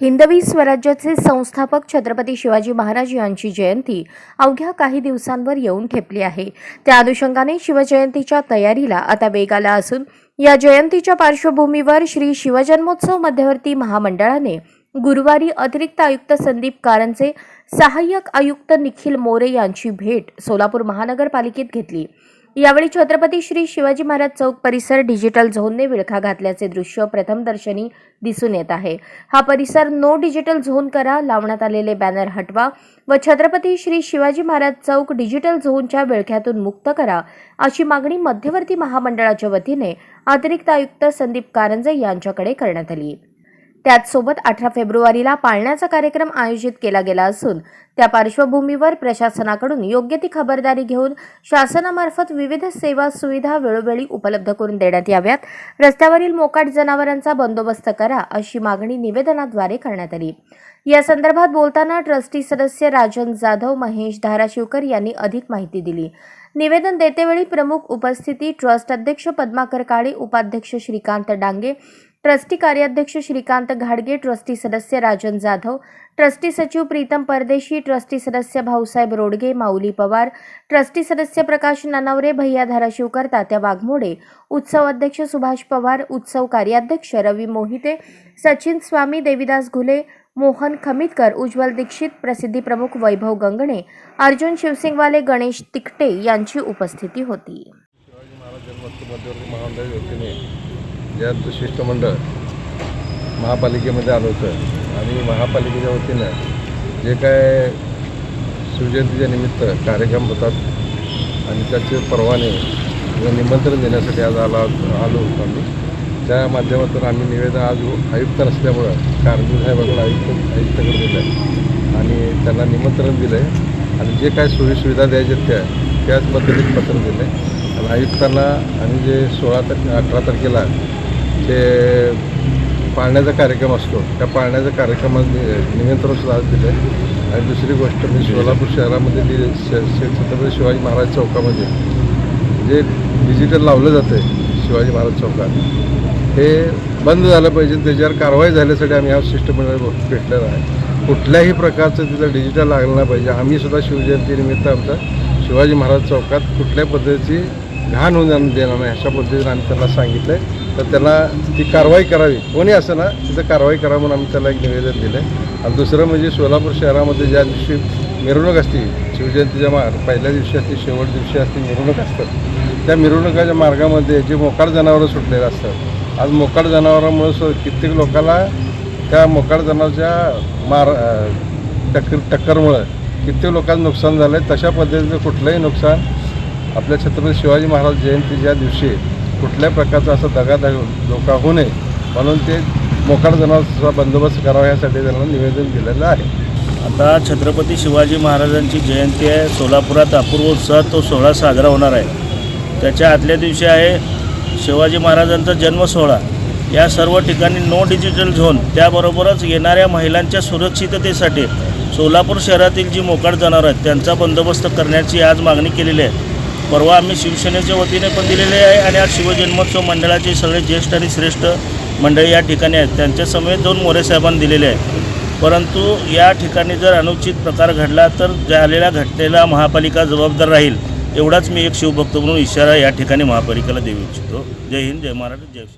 हिंदवी स्वराज्याचे संस्थापक छत्रपती शिवाजी महाराज यांची जयंती अवघ्या काही दिवसांवर येऊन ठेपली आहे. त्या अनुषंगाने शिवजयंतीच्या तयारीला आता वेग आला असून या जयंतीच्या पार्श्वभूमीवर श्री शिवजन्मोत्सव मध्यवर्ती महामंडळाने गुरुवारी अतिरिक्त आयुक्त संदीप कारंजे सहाय्यक आयुक्त निखिल मोरे यांची भेट सोलापूर महानगरपालिकेत घेतली. यावेळी छत्रपती श्री शिवाजी महाराज चौक परिसर डिजिटल झोनने विळखा घातल्याचे दृश्य प्रथमदर्शनी दिसून येत आहे. हा परिसर नो डिजिटल झोन करा लावण्यात आलेले बॅनर हटवा व छत्रपती श्री शिवाजी महाराज चौक डिजिटल झोनच्या विळख्यातून मुक्त करा अशी मागणी मध्यवर्ती महामंडळाच्या वतीने अतिरिक्त आयुक्त संदीप कारंजे यांच्याकडे करण्यात आली. त्याचसोबत अठरा फेब्रुवारीला पाळण्याचा कार्यक्रम आयोजित केला गेला असून त्या पार्श्वभूमीवर प्रशासनाकडून योग्य ती खबरदारी घेऊन शासनामार्फत विविध सेवा सुविधा वेळोवेळी उपलब्ध करून देण्यात याव्यात. रस्त्यावरील मोकाट जनावरांचा बंदोबस्त करा अशी मागणी निवेदनाद्वारे करण्यात आली. या संदर्भात बोलताना ट्रस्टी सदस्य राजन जाधव महेश धाराशिवकर यांनी अधिक माहिती दिली. निवेदन देतेवेळी प्रमुख उपस्थिती ट्रस्ट अध्यक्ष पद्माकर काळे उपाध्यक्ष श्रीकांत डांगे ट्रस्टी कार्याध्यक्ष श्रीकांत घाडगे ट्रस्टी सदस्य राजन जाधव ट्रस्टी सचिव प्रीतम परदेशी ट्रस्टी सदस्य भाऊसाहेब रोडगे माऊली पवार ट्रस्टी सदस्य प्रकाश ननावरे भैया धाराशिवकर तात्या वाघमोडे उत्सव अध्यक्ष सुभाष पवार उत्सव कार्याध्यक्ष रवी मोहिते सचिन स्वामी देविदास घुले मोहन खमितकर उज्ज्वल दीक्षित प्रसिद्धी प्रमुख वैभव गंगणे अर्जुन शिवसिंगवाले गणेश तिकटे यांची उपस्थिती होती. ज्यात शिष्टमंडळ महापालिकेमध्ये आलं होतं. आणि महापालिकेच्या वतीनं जे काय शिवजयंतीच्या निमित्त कार्यक्रम होतात आणि त्याचे परवाने निमंत्रण देण्यासाठी आज आला आलो होतो आम्ही. त्या माध्यमातून आम्ही निवेदन आज आयुक्त नसल्यामुळं कारगिल साहेबाकडे आयुक्त आयुक्ताकडे दिलं आहे आणि त्यांना निमंत्रण दिलं आहे आणि जे काय सोयीसुविधा द्यायच्या त्या त्याच पद्धतीत पत्र दिलं आहे आणि आयुक्तांना आम्ही जे सोळा तारखे अठरा तारखेला ते पाळण्याचा कार्यक्रम असतो. त्या पाळण्याच्या कार्यक्रमात निमंत्रण सुद्धा आज दिलं आहे आणि दुसरी गोष्ट मी सोलापूर शहरामध्ये ती श- छत्रपती शिवाजी महाराज चौकामध्ये जे डिजिटल लावलं जातं आहे शिवाजी महाराज चौकात हे बंद झालं पाहिजे. त्याच्यावर कारवाई झाल्यासाठी आम्ही हा शिष्टमंडळ भेटलेला आहे. कुठल्याही प्रकारचं तिथं डिजिटल लागलं नाही पाहिजे. आम्ही सुद्धा शिवजयंतीनिमित्त आमचा शिवाजी महाराज चौकात कुठल्या पद्धतीची घाण होऊन जाणं देणार नाही अशा पद्धतीने आम्ही त्यांना सांगितलं आहे तर त्यांना ती कारवाई करावी. कोणी असं ना तिथं कारवाई करा म्हणून आम्ही त्याला एक निवेदन दिलं आहे आणि दुसरं म्हणजे सोलापूर शहरामध्ये ज्या दिवशी मिरवणूक असते शिवजयंतीच्या मार पहिल्या दिवशी असते शेवट दिवशी असते मिरवणूक असतात त्या मिरवणुकाच्या मार्गामध्ये जे मोकाड जनावरं सुटलेले असतात आज मोकाड जनावरांमुळे सु कित्येक लोकांना त्या मोकाड जनावरच्या मार टक्कर टक्करमुळं कित्येक लोकांचं नुकसान झालं आहे तशा पद्धतीचं कुठलंही नुकसान आपल्या छत्रपती शिवाजी महाराज जयंतीच्या दिवशी कुठल्या प्रकारचा असं दगादग धोका होऊ नये म्हणून ते मोकाट जनावरचा बंदोबस्त करावा यासाठी त्यांना निवेदन दिलेलं आहे. आता छत्रपती शिवाजी महाराजांची जयंती आहे. सोलापुरात अपूर्व उत्साहात तो सोहळा साजरा होणार आहे. त्याच्या आदल्या दिवशी आहे शिवाजी महाराजांचा जन्म सोहळा. या सर्व ठिकाणी नो डिजिटल झोन त्याबरोबरच येणाऱ्या महिलांच्या सुरक्षिततेसाठी सोलापूर शहरातील जी मोकाट जनावर आहेत त्यांचा बंदोबस्त करण्याची आज मागणी केलेली आहे. परवा आम्ही शिवसेनेच्या वतीने पण दिलेले आहे आणि आज शिवजन्मोत्सव मंडळाचे सगळे ज्येष्ठ आणि श्रेष्ठ मंडळी या ठिकाणी आहेत. त्यांच्या समेत दोन मोरे साहेबांनी दिलेले आहे परंतु या ठिकाणी जर अनुचित प्रकार घडला तर झालेल्या घटनेला महापालिका जबाबदार राहील एवढाच मी एक शिवभक्त म्हणून इशारा या ठिकाणी महापालिकेला देऊ इच्छितो. जय हिंद जय महाराष्ट्र जय शिव.